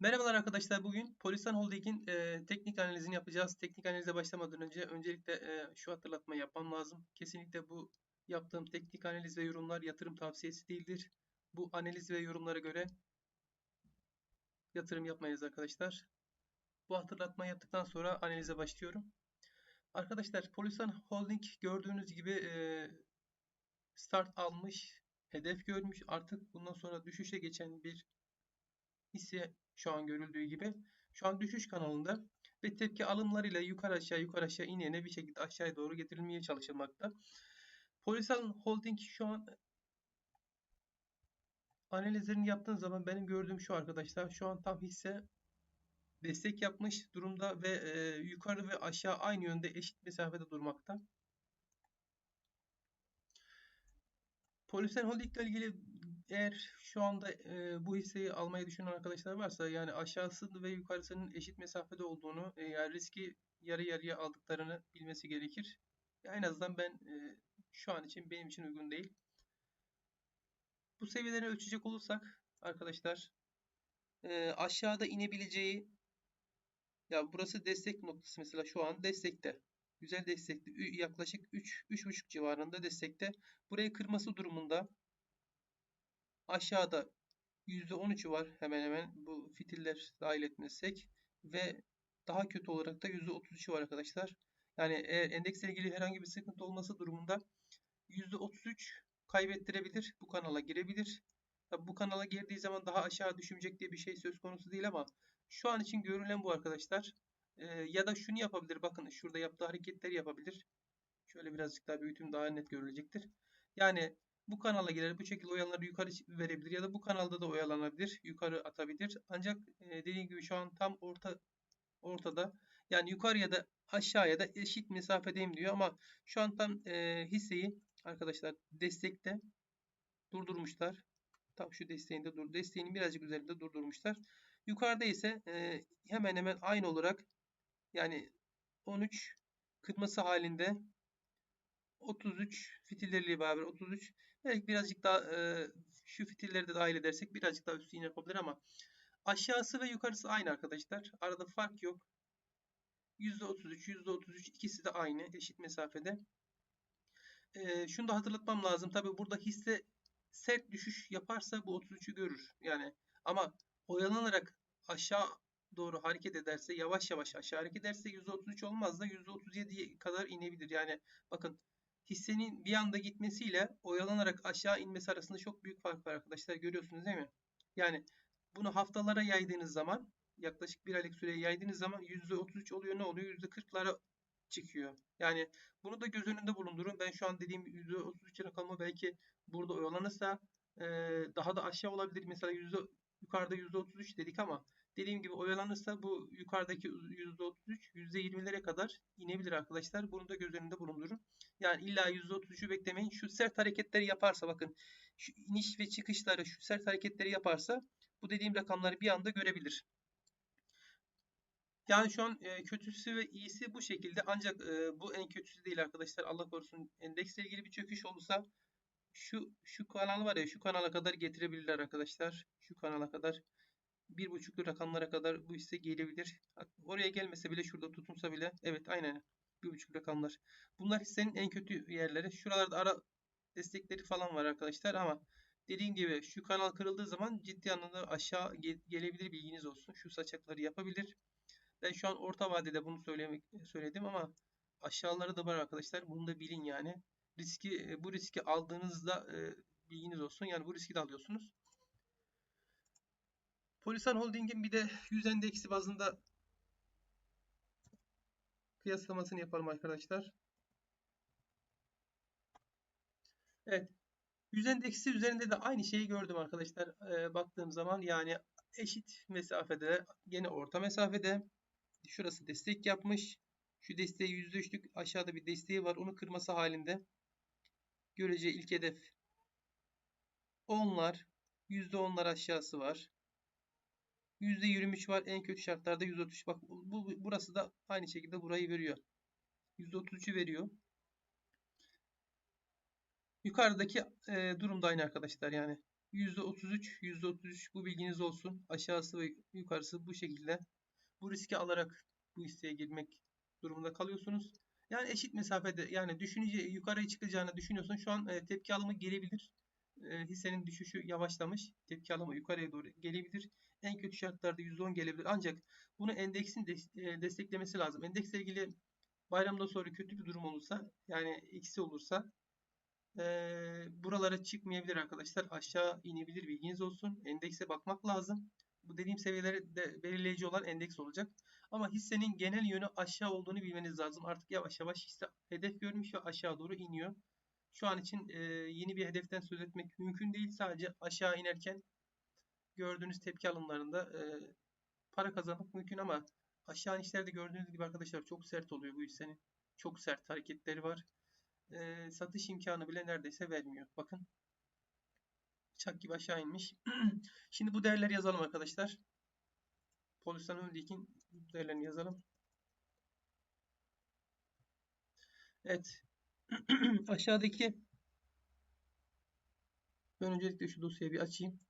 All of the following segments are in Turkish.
Merhabalar arkadaşlar. Bugün Polisan Holding'in e, teknik analizini yapacağız. Teknik analize başlamadan önce öncelikle e, şu hatırlatmayı yapmam lazım. Kesinlikle bu yaptığım teknik analiz ve yorumlar yatırım tavsiyesi değildir. Bu analiz ve yorumlara göre yatırım yapmayız arkadaşlar. Bu hatırlatmayı yaptıktan sonra analize başlıyorum. Arkadaşlar Polisan Holding gördüğünüz gibi e, start almış, hedef görmüş. Artık bundan sonra düşüşe geçen bir hisse şu an görüldüğü gibi. Şu an düşüş kanalında ve tepki alımlarıyla yukarı aşağı yukarı aşağı inene bir şekilde aşağıya doğru getirilmeye çalışılmakta. Polisan Holding şu an analizlerini yaptığın zaman benim gördüğüm şu arkadaşlar. Şu an tam hisse destek yapmış durumda ve e, yukarı ve aşağı aynı yönde eşit mesafede durmakta. Polisan Holding ile ilgili eğer şu anda e, bu hisseyi almayı düşünen arkadaşlar varsa yani aşağısı ve yukarısının eşit mesafede olduğunu e, yani riski yarı yarıya aldıklarını bilmesi gerekir. En azından ben e, şu an için benim için uygun değil. Bu seviyeleri ölçecek olursak arkadaşlar e, aşağıda inebileceği ya burası destek noktası mesela şu an destekte. Güzel destekli yaklaşık 3 3,5 civarında destekte. Burayı kırması durumunda Aşağıda %13'ü var hemen hemen bu fitiller dahil etmezsek ve daha kötü olarak da %33'ü var arkadaşlar. Yani eğer endeksle ilgili herhangi bir sıkıntı olması durumunda %33 kaybettirebilir. Bu kanala girebilir. Tabi bu kanala girdiği zaman daha aşağı düşmeyecek diye bir şey söz konusu değil ama şu an için görülen bu arkadaşlar. Ee, ya da şunu yapabilir. Bakın şurada yaptığı hareketleri yapabilir. Şöyle birazcık daha büyütüm daha net görülecektir. Yani bu kanala girer. Bu şekilde oyalanları yukarı verebilir ya da bu kanalda da oyalanabilir. Yukarı atabilir. Ancak e, dediğim gibi şu an tam orta ortada. Yani yukarıya da aşağıya da eşit mesafedeyim diyor ama şu an tam e, hisseyi arkadaşlar destekte durdurmuşlar. Tam şu desteğinde dur. Desteğinin birazcık üzerinde durdurmuşlar. Yukarıda ise e, hemen hemen aynı olarak yani 13 kırması halinde 33 fitilleriyle beraber 33 belki birazcık daha e, şu fitilleri de dahil edersek birazcık daha üstüne yapabilir ama aşağısı ve yukarısı aynı arkadaşlar. Arada fark yok. %33, %33 ikisi de aynı eşit mesafede. E, şunu da hatırlatmam lazım. Tabi burada hisse sert düşüş yaparsa bu 33'ü görür. Yani ama oyalanarak aşağı doğru hareket ederse yavaş yavaş aşağı hareket ederse %33 olmaz da %37'ye kadar inebilir. Yani bakın hissenin bir anda gitmesiyle oyalanarak aşağı inmesi arasında çok büyük fark var arkadaşlar. Görüyorsunuz değil mi? Yani bunu haftalara yaydığınız zaman yaklaşık bir aylık süreye yaydığınız zaman %33 oluyor ne oluyor? %40'lara çıkıyor. Yani bunu da göz önünde bulundurun. Ben şu an dediğim %33 rakamı belki burada oyalanırsa daha da aşağı olabilir. Mesela yüzde, yukarıda %33 dedik ama Dediğim gibi oyalanırsa bu yukarıdaki %33 %20'lere kadar inebilir arkadaşlar. Bunu da göz önünde bulundurun. Yani illa %33'ü beklemeyin. Şu sert hareketleri yaparsa bakın şu iniş ve çıkışları şu sert hareketleri yaparsa bu dediğim rakamları bir anda görebilir. Yani şu an e, kötüsü ve iyisi bu şekilde ancak e, bu en kötüsü değil arkadaşlar. Allah korusun endeksle ilgili bir çöküş olursa şu şu kanal var ya şu kanala kadar getirebilirler arkadaşlar. Şu kanala kadar bir buçuklu rakamlara kadar bu hisse gelebilir. Oraya gelmese bile şurada tutunsa bile evet aynen bir buçuk rakamlar. Bunlar hissenin en kötü yerleri. Şuralarda ara destekleri falan var arkadaşlar ama dediğim gibi şu kanal kırıldığı zaman ciddi anlamda aşağı gelebilir bilginiz olsun. Şu saçakları yapabilir. Ben şu an orta vadede bunu söylemek söyledim ama aşağıları da var arkadaşlar. Bunu da bilin yani. Riski bu riski aldığınızda e, bilginiz olsun. Yani bu riski de alıyorsunuz. Polisan Holding'in bir de 100 endeksi bazında kıyaslamasını yapalım arkadaşlar. Evet. 100 endeksi üzerinde de aynı şeyi gördüm arkadaşlar. Ee, baktığım zaman yani eşit mesafede yine orta mesafede şurası destek yapmış. Şu desteği %3'lük aşağıda bir desteği var. Onu kırması halinde görece ilk hedef 10'lar %10'lar aşağısı var. %23 var. En kötü şartlarda %33. Bak bu, burası da aynı şekilde burayı veriyor. %33'ü veriyor. Yukarıdaki e, durum da aynı arkadaşlar yani. %33, %33 bu bilginiz olsun. Aşağısı ve yukarısı bu şekilde. Bu riski alarak bu hisseye girmek durumunda kalıyorsunuz. Yani eşit mesafede yani düşünce yukarıya çıkacağını düşünüyorsun. Şu an e, tepki alımı gelebilir. E, hissenin düşüşü yavaşlamış. Tepki alımı yukarıya doğru gelebilir. En kötü şartlarda %10 gelebilir. Ancak bunu endeksin de, e, desteklemesi lazım. Endeksle ilgili bayramdan sonra kötü bir durum olursa yani eksi olursa e, buralara çıkmayabilir arkadaşlar. Aşağı inebilir bilginiz olsun. Endekse bakmak lazım. Bu dediğim seviyeleri de belirleyici olan endeks olacak. Ama hissenin genel yönü aşağı olduğunu bilmeniz lazım. Artık yavaş yavaş hisse hedef görmüş ve aşağı doğru iniyor. Şu an için e, yeni bir hedeften söz etmek mümkün değil. Sadece aşağı inerken gördüğünüz tepki alımlarında e, para kazanmak mümkün ama aşağı inişlerde gördüğünüz gibi arkadaşlar çok sert oluyor bu hissenin. Çok sert hareketleri var. E, satış imkanı bile neredeyse vermiyor. Bakın. Çak gibi aşağı inmiş. Şimdi bu değerleri yazalım arkadaşlar. Polistan Holding'in değerlerini yazalım. Evet. Aşağıdaki ben öncelikle şu dosyayı bir açayım.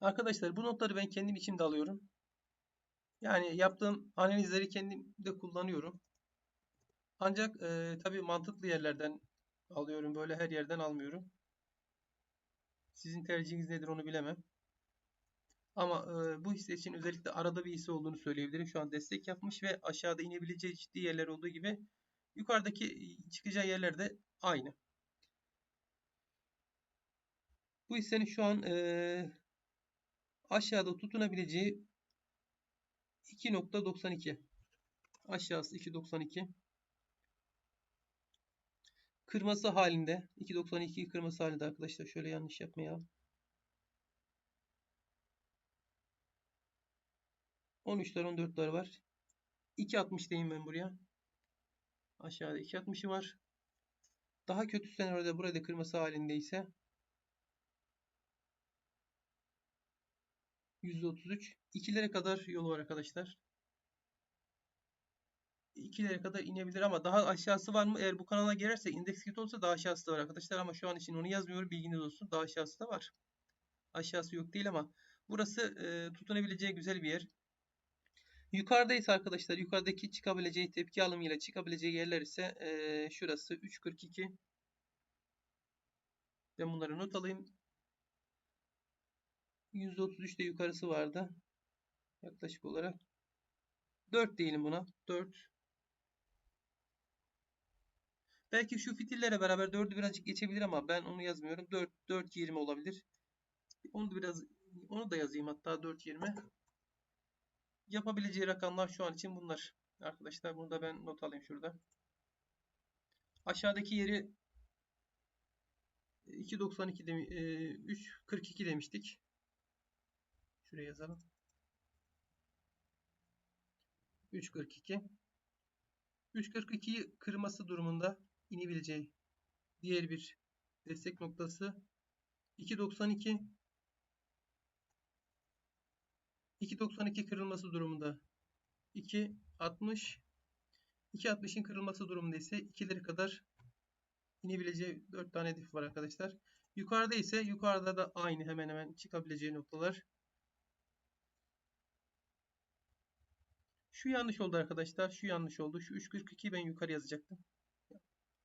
Arkadaşlar bu notları ben kendim içimde alıyorum. Yani yaptığım analizleri kendim de kullanıyorum. Ancak e, tabii mantıklı yerlerden alıyorum. Böyle her yerden almıyorum. Sizin tercihiniz nedir onu bilemem. Ama e, bu hisse için özellikle arada bir hisse olduğunu söyleyebilirim. Şu an destek yapmış ve aşağıda inebileceği ciddi yerler olduğu gibi yukarıdaki çıkacağı yerler de aynı. Bu hissenin şu an e, aşağıda tutunabileceği 2.92 aşağısı 2.92 kırması halinde 2.92 kırması halinde arkadaşlar şöyle yanlış yapmayalım 13'ler 14'ler var 2.60 diyeyim ben buraya aşağıda 2.60'ı var daha kötü senaryoda burada kırması halindeyse %33. 2'lere kadar yol var arkadaşlar. 2'lere kadar inebilir ama daha aşağısı var mı? Eğer bu kanala girerse indeks kit olsa daha aşağısı da var arkadaşlar ama şu an için onu yazmıyorum. Bilginiz olsun. Daha aşağısı da var. Aşağısı yok değil ama burası e, tutunabileceği güzel bir yer. Yukarıdayız arkadaşlar yukarıdaki çıkabileceği tepki alımıyla çıkabileceği yerler ise e, şurası 3.42. Ben bunları not alayım. %33'te yukarısı vardı. Yaklaşık olarak. 4 diyelim buna. 4. Belki şu fitillere beraber 4'ü birazcık geçebilir ama ben onu yazmıyorum. 4 4 20 olabilir. Onu da biraz onu da yazayım hatta 4 20. Yapabileceği rakamlar şu an için bunlar. Arkadaşlar bunu da ben not alayım şurada. Aşağıdaki yeri 2.92 dem 3.42 demiştik. Şuraya yazalım. 3.42 3.42'yi kırması durumunda inebileceği diğer bir destek noktası 2.92 2.92 kırılması durumunda 2.60 2.60'ın kırılması durumunda ise 2'lere kadar inebileceği 4 tane hedef var arkadaşlar. Yukarıda ise yukarıda da aynı hemen hemen çıkabileceği noktalar Şu yanlış oldu arkadaşlar. Şu yanlış oldu. Şu 3.42 ben yukarı yazacaktım.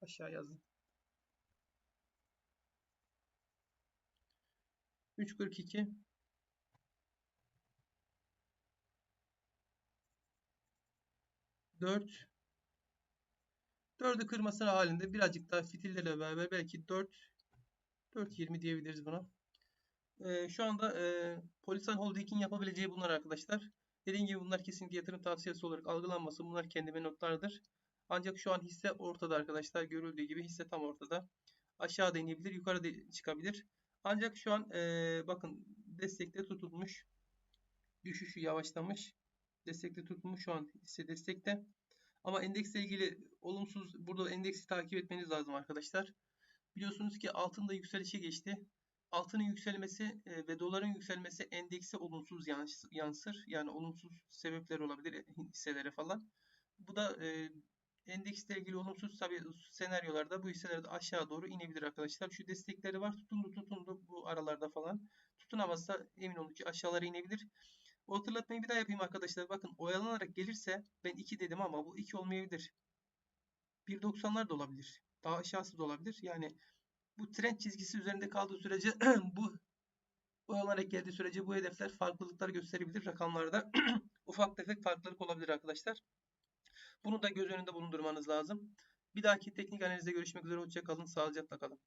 Aşağı yazdım. 3.42 4 4'ü kırması halinde birazcık daha fitillerle beraber belki 4 4.20 diyebiliriz buna. Ee, şu anda e, Polisan Holding'in yapabileceği bunlar arkadaşlar. Dediğim gibi bunlar kesinlikle yatırım tavsiyesi olarak algılanmasın. Bunlar kendime notlardır. Ancak şu an hisse ortada arkadaşlar. Görüldüğü gibi hisse tam ortada. Aşağıda inebilir, yukarıda çıkabilir. Ancak şu an ee, bakın destekte tutulmuş. Düşüşü yavaşlamış. Destekte tutulmuş şu an hisse destekte. Ama endeksle ilgili olumsuz burada endeksi takip etmeniz lazım arkadaşlar. Biliyorsunuz ki altında yükselişe geçti altının yükselmesi e, ve doların yükselmesi endekse olumsuz yansır. Yani olumsuz sebepler olabilir e, hisselere falan. Bu da e, endeksle ilgili olumsuz tabii senaryolarda bu hisselerde aşağı doğru inebilir arkadaşlar. Şu destekleri var. Tutundu tutundu bu aralarda falan. Tutunamazsa emin olun ki aşağılara inebilir. O hatırlatmayı bir daha yapayım arkadaşlar. Bakın oyalanarak gelirse ben 2 dedim ama bu 2 olmayabilir. 1.90'lar da olabilir. Daha aşağısı da olabilir. Yani bu trend çizgisi üzerinde kaldığı sürece bu oyalanarak geldiği sürece bu hedefler farklılıklar gösterebilir rakamlarda. Ufak tefek farklılık olabilir arkadaşlar. Bunu da göz önünde bulundurmanız lazım. Bir dahaki teknik analizde görüşmek üzere. Hoşçakalın. Sağlıcakla kalın.